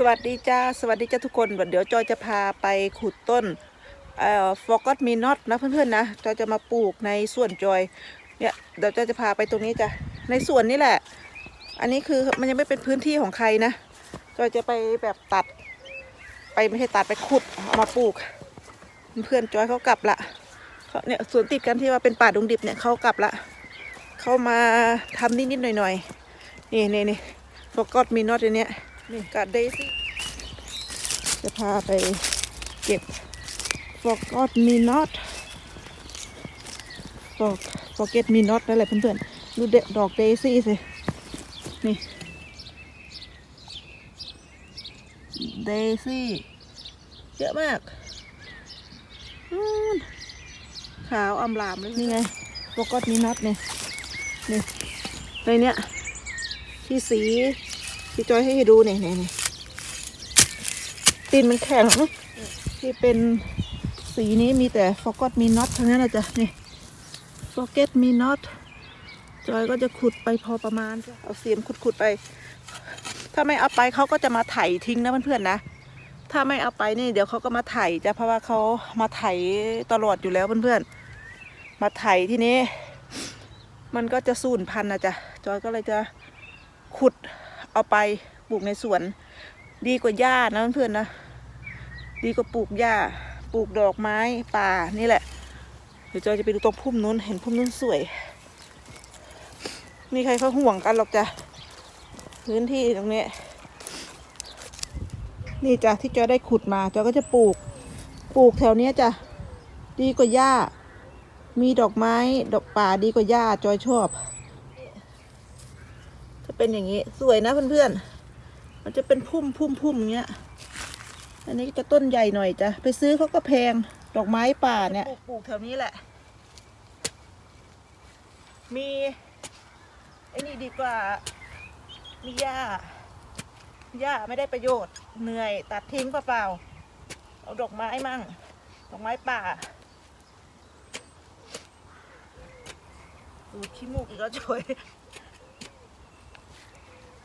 สวัสดีจ้าสวัสดีจ้าทุกคนเดี๋ยวจอยจะพาไปขุดต้นเอ่อฟอกอตมีนอตนะเพื่อนๆนะจอยจะมาปลูกในสวนจอยเนี่ยเดี๋ยวจอยจะพาไปตรงนี้จ้ะในสวนนี่แหละ อันนี้คือมันยังไม่เป็นพื้นที่ของใครนะจอยจะไปแบบตัด ไปไม่ใช่ตัดไปขุดเอามาปลูก เพื่อนจอยเขากลับละเขาเนี่ยสวนติดกันที่ว่าเป็นป่าดงดิบเนี่ยเขากลับละเขามาทำนิดๆหน่อยๆนี่นี่นี่ฟอกอตมีนอตอันเนี้ย นี่กาเดซี่จะพาไปเก็บ forgot me not forget me not นั่นแหละเพื่อนๆ ดูเดดอกเดซี่สิ นี่เดซี่ เยอะมากขาวอำลามเลยนี่ไง forgot me not เนี่ยนี่ในเนี้ยที่สี ที่จอยให้ดูเนี่ยนี่นี่ตีนมันแข็งนะที่เป็นสีนี้มีแต่ forgot me not ทั้งนั้นนะจ๊ะนี่ forget me not จอยก็จะขุดไปพอประมาณจ้ะเอาเสียมขุดๆไป ถ้าไม่เอาไปเขาก็จะมาไถทิ้งนะเพื่อนๆนะ ถ้าไม่เอาไปนี่เดี๋ยวเขาก็มาไถจ้ะเพราะว่าเขามาไถตลอดอยู่แล้วเพื่อนๆ มาไถที่นี้ มันก็จะสูญพันธุ์นะจ๊ะ จอยก็เลยจะขุด เอาไปปลูกในสวน ดีกว่าหญ้านะเพื่อนๆนะ ดีกว่าปลูกหญ้า ปลูกดอกไม้ป่านี่แหละ เดี๋ยวจอยจะไปดูตรงพุ่มนู้น เห็นพุ่มนู้นสวย มีใครเขาห่วงกันหรอกจ้ะ พื้นที่ตรงนี้ นี่จ้ะที่จอยได้ขุดมาจอยก็จะปลูก ปลูกแถวเนี้ยจ้ะ ดีกว่าหญ้า มีดอกไม้ ดอกป่าดีกว่าหญ้าจอยชอบ จะเป็นอย่างนี้สวยนะเพื่อนๆ มันจะเป็นพุ่มพุ่มพุ่มอย่างเงี้ย อันนี้จะต้นใหญ่หน่อยจ้ะ ไปซื้อเขาก็แพง ดอกไม้ป่าเนี่ย ปลูกแถวนี้แหละ มีไอ้นี่ดีกว่า มีหญ้า หญ้าไม่ได้ประโยชน์ เหนื่อยตัดทิ้งเปล่าๆ เอาดอกไม้มั่ง ดอกไม้ป่าดูขี้มูกอีกแล้วช่วย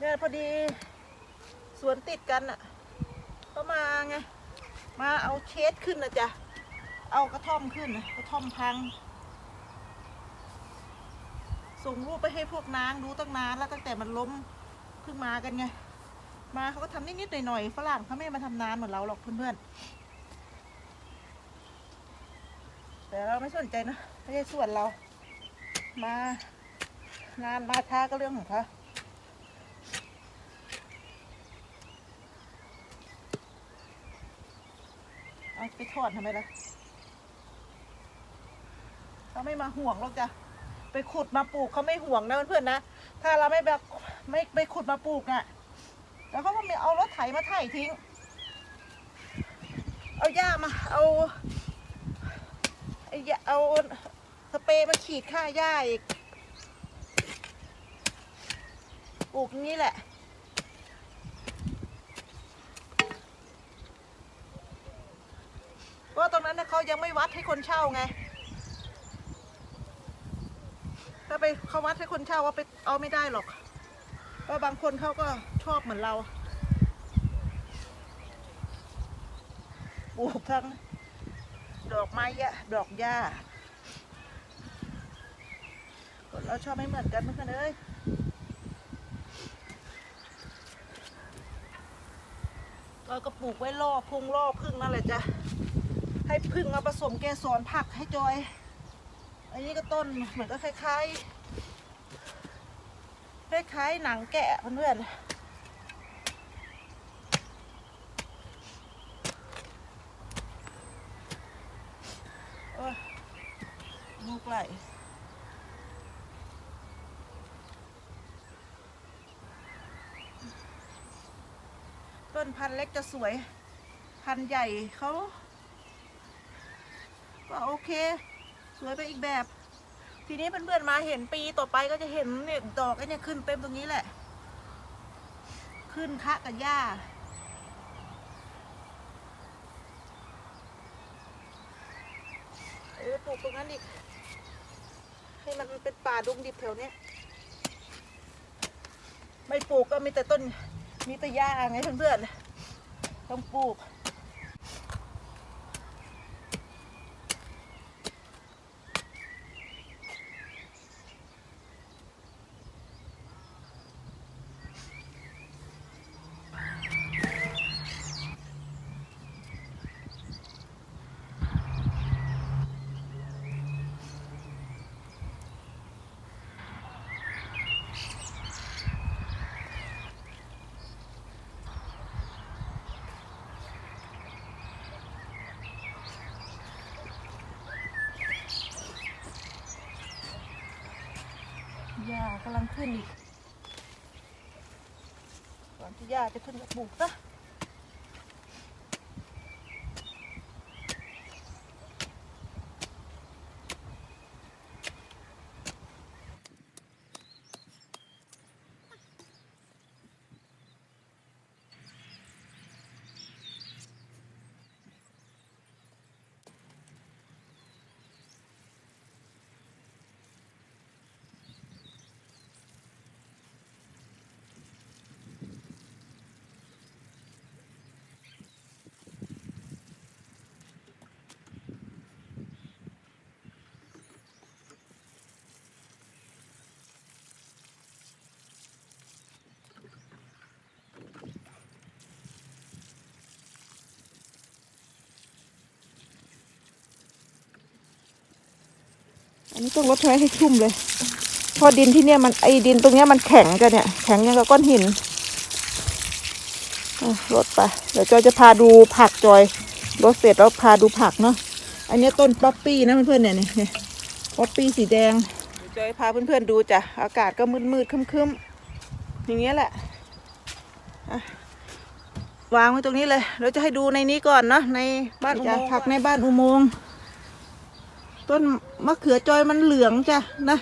เนี่ยพอดีสวนติดกันอะก็มาไง มาเอาเชดขึ้นนะจ๊ะ เอากระท่อมขึ้นกระท่อมพัง ส่งรูปไปให้พวกนางดูตั้งนานแล้วตั้งแต่มันล้มเพิ่งมากันไง มาเขาก็ทำนิดๆหน่อยๆฝรั่งเขาไม่มาทำนานเหมือนเราหรอกเพื่อนๆ แต่เราไม่สนใจนะไม่ใช่ส่วนเรา มานานมาช้าก็เรื่องของเขา เอาไปทอดทำไมล่ะเขาไม่มาห่วงหรอกจ้ะไปขุดมาปลูกเขาไม่ห่วงนะเพื่อนๆนะถ้าเราไม่แบบไม่ไปขุดมาปลูกน่ะแล้วเขาก็ม่เอารถไถมาไถทิ้ง เอาหญ้ามาเอาไอ้ยาเอาสเปรย์มาฉีดฆ่าหญ้าอีกปลูกนี้แหละ เพราะตรงนั้นนะเขา ยังไม่วัดให้คนเช่าไง ถ้าไปเขาวัดให้คนเช่าว่าไปเอาไม่ได้หรอกเพราะบางคนเขาก็ชอบเหมือนเราปลูกทั้งดอกไม้ยะดอกหญ้าคนเราชอบไม่เหมือนกันเพื่อนเอ้ยเราก็ปลูกไว้ล่อพุงล่อพึ่งนั่นแหละจ้ะ ให้พึ่งมาผสมเกสรผักให้จอย อันนี้ก็ต้นเหมือนก็คล้ายๆคล้ายๆหนังแกะเพื่อนๆโอ้ยมูกไหลต้นพันธุ์เล็กจะสวย พันธุ์ใหญ่เขา ก็โอเค สวยไปอีกแบบ ทีนี้เพื่อนๆมาเห็นปีต่อไปก็จะเห็นเนี่ยดอกไอ้เนี่ยขึ้นเต็มตรงนี้แหละ ขึ้นคะกับหญ้าเออปลูกตรงนั้นอีก ให้มันเป็นป่าดงดิบแถวเนี้ยไม่ปลูกก็มีแต่ต้นมีแต่หญ้าไงเพื่อนๆต้องปลูก กำลังขึ้นอีกก่อนที่หญ้าจะขึ้นกับปลูกซะ นนี้ต้องรดใช้ให้ชุ่มเลยเพราะดินที่เนี่ยมันไอดินตรงเนี้ยมันแข็งกันเนี่ยแข็งยังกับก้อนหินอะรดไปเดี๋ยวจอยจะพาดูผักจอยรดเสร็จแล้วพาดูผักเนาะอันนี้ต้นป๊อปปี้นะเพื่อนๆเนี่ยนี่นี่ป๊อปปี้สีแดงเดี๋ยวจอยพาเพื่อนๆดูจ้ะอากาศก็มืดๆครึ้มๆอย่างเงี้ยแหละอะวางไว้ตรงนี้เลยเราจะให้ดูในนี้ก่อนเนาะในบ้านอุโมงค์ผักในบ้านอุโมงค์ ต้นมะเขือจอยมันเหลืองจ้ะนะ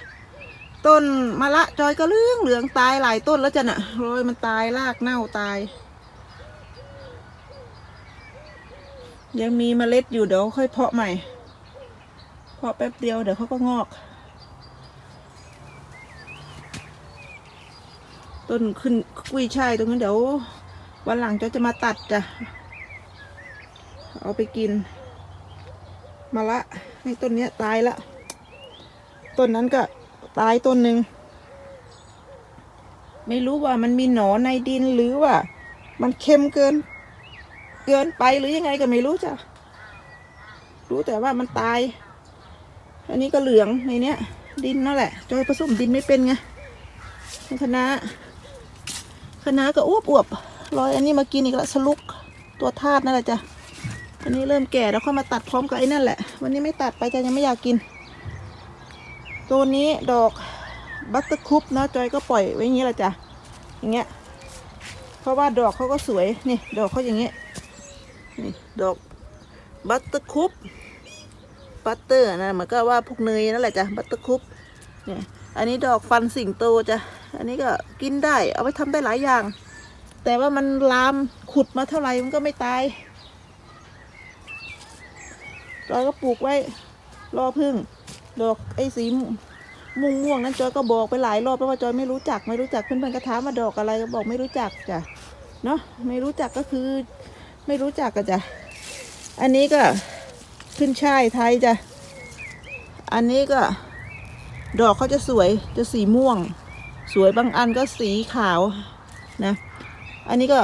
ต้นมะละจอยก็เหลืองเหลืองตายหลายต้นแล้วจ้ะน่ะโรยมันตายรากเน่าตาย ยังมีเมล็ดอยู่เดี๋ยวค่อยเพาะใหม่ เพาะแป๊บเดียวเดี๋ยวเขาก็งอก ต้นขึ้นกุ้ยช่ายตรงนั้นเดี๋ยววันหลังจอยจะมาตัดจ้ะ เอาไปกิน มาละ นี่ต้นเนี้ยตายละต้นนั้นก็ตายต้นหนึ่งไม่รู้ว่ามันมีหนอนในดินหรือว่า มันเค็มเกิน เกินไปหรือยังไงก็ไม่รู้จ้ะรู้แต่ว่ามันตาย อันนี้ก็เหลืองในเนี้ย ดินนั่นแหละจอยผสมดินไม่เป็นไงคณะคณะก็อ้วบอวบรอยอันนี้มากินอีกแล้วสลุกตัวทาดนั่นแหละจ้ะ อันนี้เริ่มแก่แล้วค่อยมาตัดพร้อมกับไอ้นั่นแหละ วันนี้ไม่ตัดไปจะยังไม่อยากกิน ตัวนี้ดอกบัตเตอร์คุปเนาะจอยก็ปล่อยไว้อย่างนี้แหละจ้ะอย่างเงี้ย เพราะว่าดอกเขาก็สวยนี่ดอกเขาอย่างเงี้ยนี่ดอกบัตเตอร์คุปบัตเตอร์นะเหมือนก็ว่าพวกเนยนั่นแหละจ้ะบัตเตอร์คุปเนี่ยอันนี้ดอกฟันสิงโตจ้ะอันนี้ก็กินได้เอาไปทำได้หลายอย่าง แต่ว่ามันลามขุดมาเท่าไหร่มันก็ไม่ตาย จอยก็ปลูกไว้ รอพึ่ง ดอกไอ้สีม่วงม่วงนั้นจอยก็บอกไปหลายรอบแล้วว่าจอยไม่รู้จักไม่รู้จักเพื่อนๆก็ถามมาดอกอะไรก็บอกไม่รู้จักจ้ะเนาะไม่รู้จักก็คือ ไม่รู้จักกันจ้ะอันนี้ก็ขึ้นช่ายไทยจ้ะอันนี้ก็ดอกเขาจะสวยจะสีม่วง สวยบางอันก็สีขาวนะ อันนี้ก็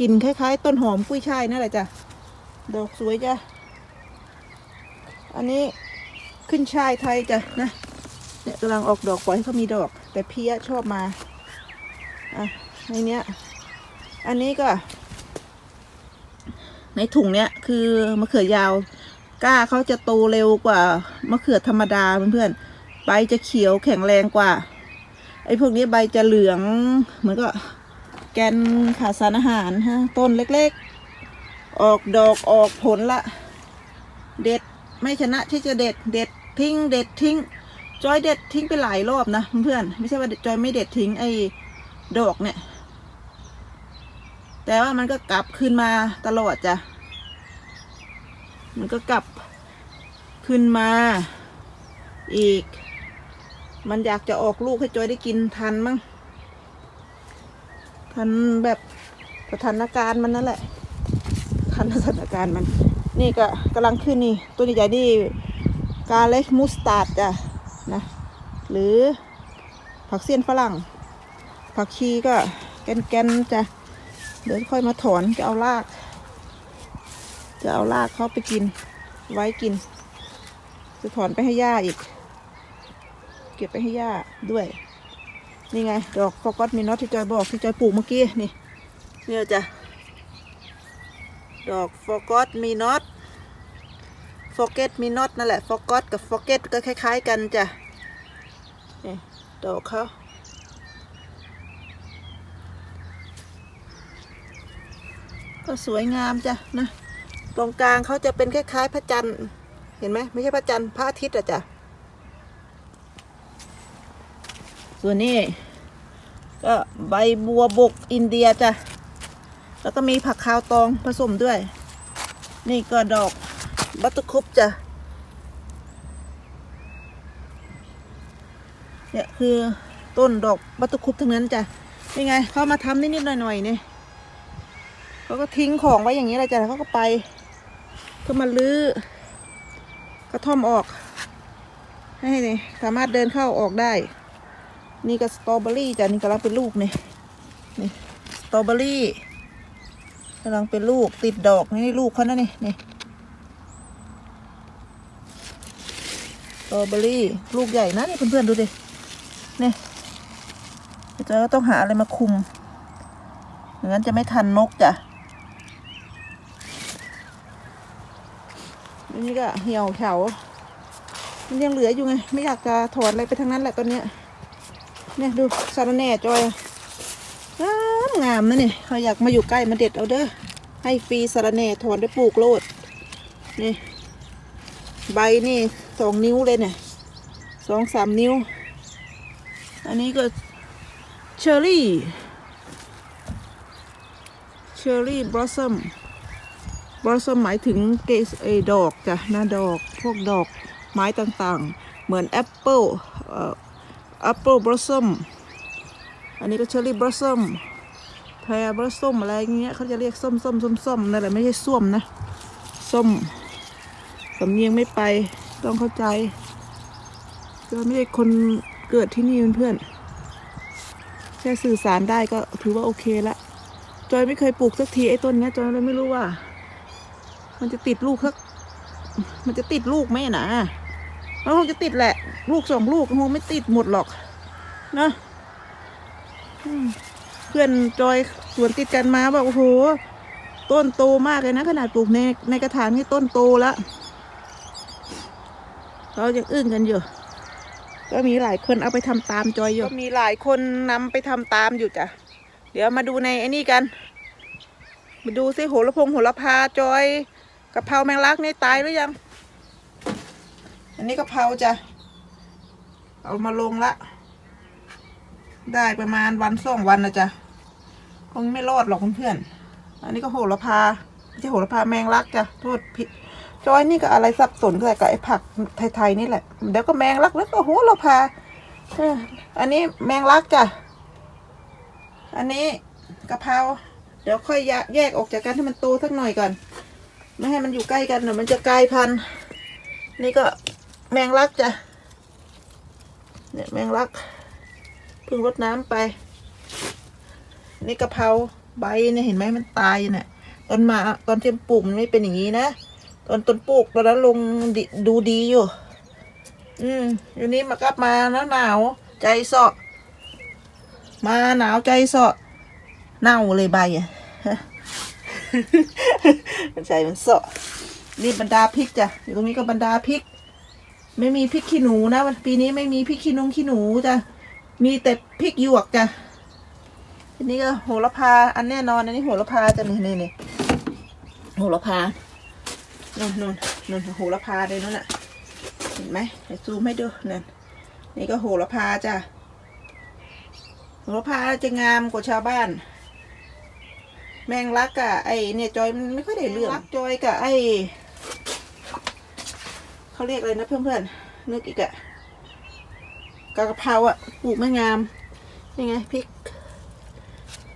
กลิ่นคล้าย ๆ ต้นหอมกุ้ยช่ายนั่นแหละจ้ะดอกสวยจ้ะ อันนี้ขึ้นชายไทยจ้ะนะเนี่ยกำลังออกดอกปล่อยให้เขามีดอก แต่เพี้ยชอบมาอะในเนี้ย อันนี้ก็ ในถุงเนี้ยคือมะเขือยาวก้าเขาจะโตเร็วกว่ามะเขือธรรมดาเพื่อนๆใบจะเขียวแข็งแรงกว่าไอ้พวกนี้ใบจะเหลืองเหมือนก็แกนขาดสารอาหารฮะต้นเล็กๆ ออกดอกออกผลละ เด็ด ไม่ชนะที่จะเด็ดเด็ดทิ้งเด็ดทิ้ง จอยเด็ดทิ้งไปหลายรอบนะเพื่อนไม่ใช่ว่าจอยไม่เด็ดทิ้งไอ้ดอกเนี่ย แต่ว่ามันก็กลับคืนมาตลอดจ้ะมันก็กลับขึ้นมาอีก มันอยากจะออกลูกให้จอยได้กินทันมั้งทันแบบสถานการณ์มันนั่นแหละคันสถานการณ์มัน นี่ก็กำลังขึ้นนี่ตัวใหญ่ๆนี่กาเล็กมูสตาร์ดจ้ะนะหรือผักเสี้ยนฝรั่ง ผักชีก็แกนๆจะเดี๋ยวค่อยมาถอนจะเอาราก จะเอารากเขาไปกิน ไว้กิน จะถอนไปให้ย่าอีก เก็บไปให้ย่าด้วย นี่ไง ดอกฟอกอตมีนอตที่จอยบอกที่จอยปลูกเมื่อกี้นี่เนี่ยจ้ะ ดอกฟอกอตมีน็อตฟอกเก็ตมีน็อตนั่นแหละฟอกอตกับฟอกเก็ตก็คล้าย ๆ กันจ้ะนี่ดอกเขาก็สวยงามจ้ะนะ ตรงกลางเขาจะเป็นคล้ายๆพระจันทร์ เห็นไหมไม่ใช่พระจันทร์พระอาทิตย์อะจ้ะ ส่วนนี้ก็ใบบัวบกอินเดียจ้ะ แล้วก็มีผักขาวตองผสมด้วย นี่ก็ดอกบัตเตอร์คุปจ้ะเนี่ยคือต้นดอกบัตเตอร์คุปทั้งนั้นจ้ะนี่ไงเขามาทำนิดๆหน่อยๆนี่ยเขาก็ทิ้งของไว้อย่างนี้เลยจ้ะแล้วเขาก็ไป ก็มาลื้อกระท่อมออก ให้นี่สามารถเดินเข้าออกได้ นี่ก็สตรอเบอรี่จ้ะนี่กำลังเป็นลูกเนี่นี่สตรอเบอรี่ำลังเป็นลูกติดดอกนี่ลูกเขานะนี่นี่สตรอเบอรี่ลูกใหญ่นะนี่เพื่อนๆดูดินี่จะต้องหาอะไรมาคุมอย่างนั้นจะไม่ทันนกจ้ะอันนี้ก็เหี่ยวเฉามันยังเหลืออยู่ไง ไม่อยากจะถอนอะไรไปทั้งนั้นแหละตอนเนี้ยเนี่ยดูสารแหน่จอย งามนะเนี่ยใครอยากมาอยู่ใกล้มาเด็ดเอาเด้อให้ฟรีสารแหน่ถอนได้ปลูกโลดนี่ใบนี่สองนิ้วเลยเนี่ยสองสามนิ้ว อันนี้ก็เชอร์รี่เชอร์รี่บลอสซัมบลอสซัมหมายถึงเกสเอดอกจ้ะหน้าดอกพวกดอกไม้ต่างๆ เหมือนแอปเปิลแอปเปิลบลอสซัมอันนี้ก็เชอร์รี่บลอสซัม พรบลสซัมอะไรเงี้ยเขาจะเรียกส้มส้มส้มส้มนั่นแหละไม่ใช่ส้วมนะ ส้มสำเนียงไม่ไปต้องเข้าใจเราไม่ใช่คนเกิดที่นี่เพื่อนๆแค่สื่อสารได้ก็ถือว่าโอเคละจอยไม่เคยปลูกสักทีไอ้ต้นเนี้ยจอยเลยไม่รู้ว่า มันจะติดลูกสักมันจะติดลูกไหมนะมันคงจะติดแหละ ลูกสองลูกคงไม่ติดหมดหรอก นะ อืม เพื่อนจอยสวนติดกันมาบอกโอ้โห ต้นโตมากเลยนะ ขนาดปลูกในในกระถางนี่ต้นโตแล้วเรายังอึ้งกันอยู่ ก็มีหลายคนเอาไปทำตามจอยอยู่ ก็มีหลายคนนำไปทำตามอยู่จ้ะ เดี๋ยวมาดูในไอ้นี่กัน มาดูซิโหระพงโหระพาจอยกะเพราแมงลักนี่ตายหรือยัง อันนี้กะเพราจ้ะ เอามาลงละ ได้ประมาณวันสองวันนะจ๊ะคงไม่รอดหรอกเพื่อนๆอันนี้ก็โหระพาไม่ใช่โหระพาแมงลักจ้ะโทษผิดจอยนี่ก็อะไรสับสนกับไอ้ผักไทยๆนี่แหละเดี๋ยวก็แมงลักแล้วก็โหระพาอันนี้แมงลักจ้ะอันนี้กะเพราเดี๋ยวค่อยแยแยกออกจากกันให้มันโตสักหน่อยก่อน ไม่ให้มันอยู่ใกล้กันเดี๋ยวมันจะกลายพันธุ์นี่ก็แมงลักจ้ะเนี่ยแมงลัก เพิ่งรดน้ำไป นี่กะเพราใบเนี่ยเห็นไหมมันตายเนี่ยตอนมาตอนเที่ปลูกมันไม่เป็นอย่างนี้นะตอนต้นปลูกตอนนั้นลงด,ดูดีอยู่ อืมอยู่นี้มากลับมาแล้วหนาวใจเสาะมาหนาวใจเสาะเน่าเลยใบอะมันใจมันเสาะนี่บรรดาพริกจ้ะอยู่ตรงนี้ก็บรรดาพริก ไม่มีพริกขี้หนูนะปีนี้ไม่มีพริกขี้นงขี้หนูจ้ะ มีแต่พริกหยวกจ้ะอันนี้ก็โหระพา อันแน่นอน อันนี้โหระพาจ้ะนี่นี่นี่โหระพานู่นนู่นนู่นโหระพาเลยนั่นน่ะเห็นไหมเดี๋ยวซูมให้ดูนั่นนี่ก็โหระพาจ้ะโหระพาจะงามกว่าชาวบ้าน แมงลักอะไอเนี่ยจอยมันไม่ค่อยได้เรื่องลักจอยกับไอเขาเรียกอะไรนะเพื่อนๆนึกอีกอะ กะเพราอะปลูกไม่งามนี่ไงพริก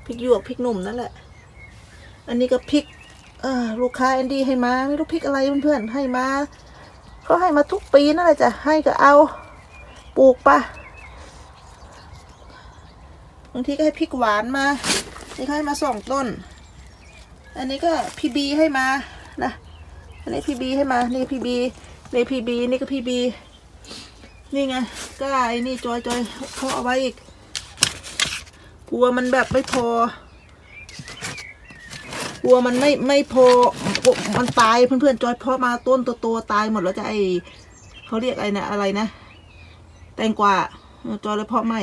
พริกหยวกพริกหนุ่มนั่นแหละ อันนี้ก็พริก เออลูกค้าแอนดี้ให้มาไม่รู้พริกอะไรเพื่อนๆให้มาเขาให้มาทุกปีนั่นแหละจ้ะให้ก็เอาปลูกปะบางทีก็ให้พริกหวานมานี่เขาให้มาสองต้น อันนี้ก็พีบีให้มานะอันนี้พีบีให้มานี่พีบีนี่พีบีนี่ก็พีบี นี่ไงก็ไอ้นี่จอยจอยเขาเอาไว้อีก กลัวมันแบบไม่พอ กลัวมันไม่ไม่พอ มันตายเพื่อนๆจอยเพาะมาต้นตัวๆตายหมดแล้วจะไอเขาเรียกอะไรนะอะไรนะ แตงกวาจอยเลยเพาะไม่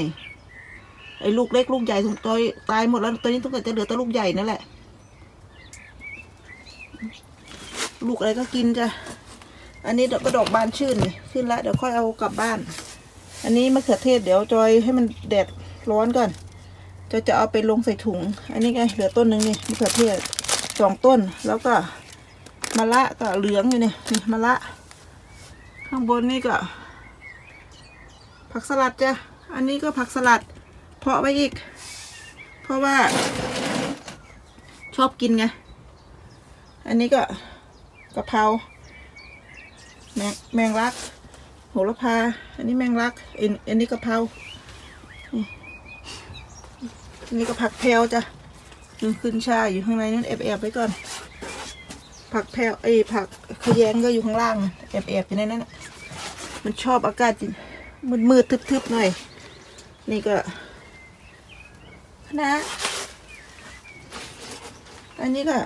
ไอ้ลูกเล็กลูกใหญ่จอยตายหมดแล้วตอนนี้ต้องจะเหลือแต่ลูกใหญ่นั่นแหละ ลูกอะไรก็กินจ้ะ อันนี้ดอกก็ดอกบานชื่นนี่ขึ้นแล้วเดี๋ยวค่อยเอากลับบ้าน อันนี้มะเขือเทศเดี๋ยวจอยให้มันแดดร้อนก่อนจะจะเอาไปลงใส่ถุง อันนี้ไงเหลือต้นหนึ่งนี่มะเขือเทศสองต้นแล้วก็มะละก็เหลืองอยู่นี่นี่มะละ ข้างบนนี่ก็ ผักสลัดจ้ะอันนี้ก็ผักสลัด เพาะไว้อีก เพราะว่า ชอบกินไง อันนี้ก็กะเพรา แมงแมงลัก โหระพา อันนี้แมงลักอันอันนี้กะเพราอันนี้ก็ผักแพรวจ้ะยังขึ้นชาอยู่ข้างในนั่นแอบแอบไว้ก่อน ผักแพรวไอ้ผักขยงก็อยู่ข้างล่างแอบแอบอยู่ในนั้นมันชอบอากาศมืดมืดๆทึบๆหน่อย นี่ก็คณะอันนี้ก็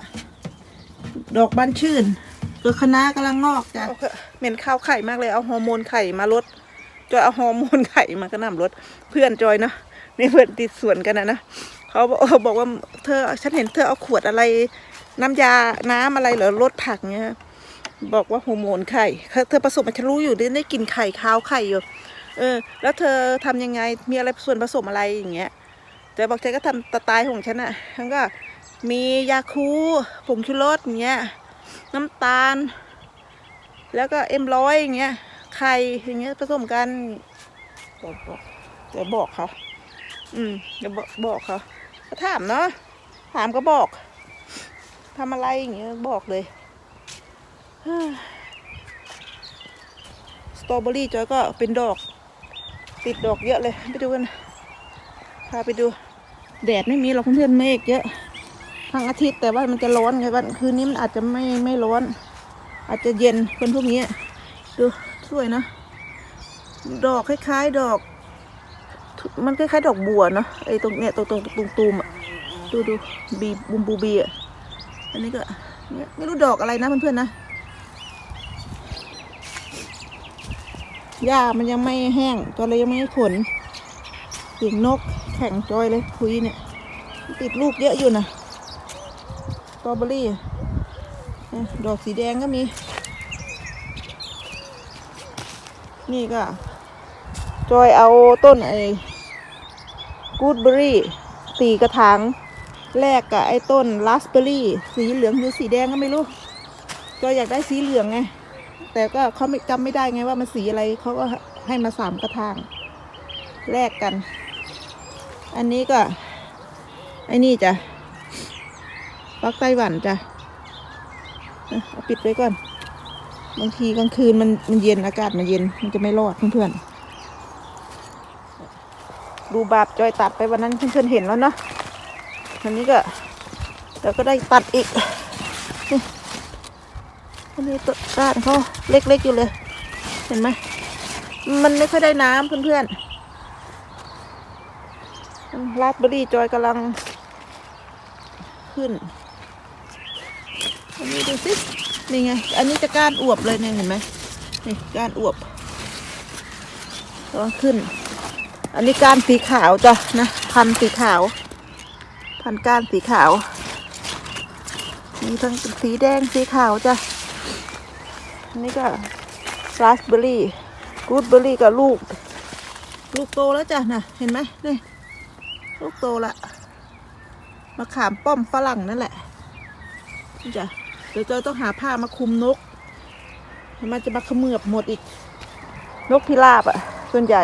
ดอกบานชื่น ก็คณะกำลังงอกจ้ะเหม็นข้าวไข่มากเลยเอาฮอร์โมนไข่มาลดจอยเอาฮอร์โมนไข่มากระหน่ำลดเพื่อนจอยเนาะนี่เพื่อนติดสวนกันนะนะเขาบอกบอกว่าเธอฉันเห็นเธอเอาขวดอะไร น้ำยาน้ำอะไรเหรอลดผักเนี้ยบอกว่าฮอร์โมนไข่เธอผสมมันฉันรู้อยู่ได้ได้กลินไข่ข้าวไข่อยู่เออ แล้วเธอทำยังไงมีอะไรส่วนผสมอะไรอย่างเงี้ยแต่บอกฉันก็ทำสไตล์ของฉันอะฉันก็มียาคูผงชูรสอย่างเงี้ย น้ำตาล แล้วก็เอ็มร้อยอย่างเงี้ยไข่อย่างเงี้ยผสมกันเดี๋ยวบอกเดี๋ยวบอกเขาอืมเดี๋ยวบอกบอกเขาก็ถามเนาะถามก็บอกทำอะไรอย่างเงี้ยบอกเลยสตรอเบอรี่จอยก็เป็นดอก ติดดอกเยอะเลย ไปดูกันพาไปดู แดดไม่มีหรอกเพื่อนเมฆเยอะ ทั้งอาทิตย์แต่ว่ามันจะร้อนไงวันคืนนี้มันอาจจะไม่ไม่ร้อน อาจจะเย็นคนพวกนี้ดูสวยนะ ดอกคล้ายๆดอก มันคล้ายๆดอกบัวเนาะไอ้ตรงเนี้ยตรงตรงตรงตูมอะดูดูบีบุมบูบีอะอันนี้ก็เนี่ยไม่รู้ดอกอะไรนะเพื่อนๆนะหญ้ามันยังไม่แห้งจอยเลยยังไม่ขนเสียงนกแข่งจอยเลยคุยเนี่ย ติดลูกเยอะอยู่นะ ตรอเบอรี่อ่ดอกสีแดงก็มี นี่ก็ จอยเอาต้นไอ้กูดเบอรี่สีกระถางแลกกับไอ้ต้นราสเบอรี่ สีเหลืองหรือสีแดงก็ไม่รู้ จอยอยากได้สีเหลืองไง แต่ก็เขาไม่จำไม่ได้ไงว่ามันสีอะไรเขาก็ให้มาสามกระถางแลกกัน อันนี้ก็ไอ้นี่จ้ะ ปักไต้หวันจ้ะเอาปิดไว้ก่อน บางทีกลางคืนมันมันเย็นอากาศมันเย็นมันจะไม่รอดเพื่อนๆดูบาปจอยตัดไปวันนั้นเพื่อนๆเห็นแล้วเนาะอันนี้ก็เดี๋ยวก็ได้ตัดอีกนี่อันนี้ต้นก้านเขาเล็กๆอยู่เลย เห็นไหมมันไม่ค่อยได้น้ำเพื่อนๆราสเบอร์รี่จอยกำลังขึ้น นนี้ดูสินี่ไง อันนี้จะก้านอวบเลยเนี่ยเห็นไหมนี่ก้านอวบก็ขึ้น อันนี้ก้านสีขาวจ้ะนะพันสีขาว พันก้านสีขาว มีทั้งสีแดงสีขาวจ้ะอันนี้ก็ราสเบอร์รี่กูดเบอร์รี่กับลูก ลูกโตแล้วจ้ะนะเห็นไหมนี่ลูกโตละมะขามป้อมฝรั่งนั่นแหละจ้ะ เดี๋ยวเจอต้องหาผ้ามาคุมนก มันจะมาเขมือบหมดอีก นกพิราบอะ ส่วนใหญ่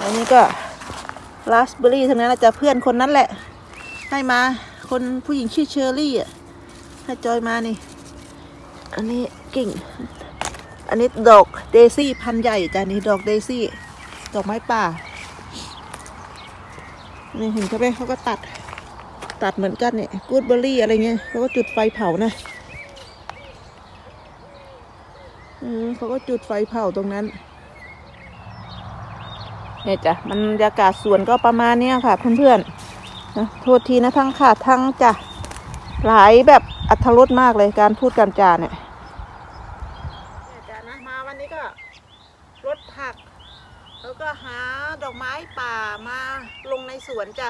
อันนี้ก็ราสเบอร์รี่ทั้งนั้นนะจะเพื่อนคนนั้นแหละ ให้มา คนผู้หญิงชื่อเชอรี่อะ ให้จอยมานี่ อันนี้กิ่ง อันนี้ดอกเดซี่พันใหญ่จ้ะนี่ดอกเดซี่ ดอกไม้ป่านี่เห็นเขาไหมเขาก็ตัด ตัดเหมือนกันเนี่ยกูดเบอร์รี่อะไรเงี้ยเขาก็จุดไฟเผานะอืมเขาก็จุดไฟเผาตรงนั้นเนี่ยจ้ะมันบรรยากาศสวนก็ประมาณเนี้ยค่ะ เพื่อนๆนะโทษทีนะทั้งค่ะทั้งจ้ะหลายแบบอัธรสมากเลยการพูดการจาเนี่ยเนี่ยจ้ะนะมาวันนี้ก็รถผัก แล้วก็หาดอกไม้ป่ามาลงในสวนจ้ะ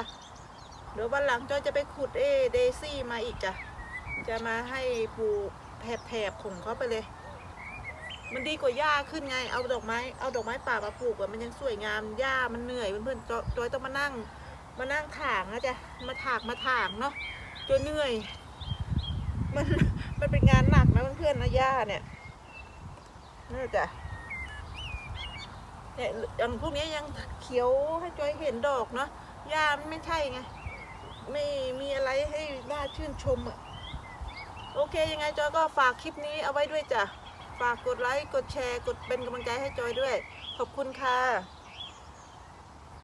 เดี๋ยววันหลังจอยจะไปขุดเอเดซี่มาอีกจ้ะ จะมาให้ปลูกแถบๆของเขาไปเลย มันดีกว่าหญ้าขึ้นไง เอาดอกไม้ เอาดอกไม้ป่ามาปลูกอะมันยังสวยงาม หญ้ามันเหนื่อยเพื่อนๆจอยจอยต้องมานั่ง มานั่งถางนะจ๊ะ มาถากมาถางเนาะจนเหนื่อย มัน มันเป็นงานหนักนะเพื่อนๆนะหญ้าเนี่ยนี่จ้ะเนี่ยอย่างพวกนี้ยังเขียวให้จอยเห็นดอกเนาะหญ้ามันไม่ใช่ไง ไม่มีอะไรให้น่าชื่นชมอะโอเคยังไงจอยก็ฝากคลิปนี้เอาไว้ด้วยจ้ะ ฝากกดไลค์ กดแชร์ กดเป็นกำลังใจให้จอยด้วย ขอบคุณค่ะ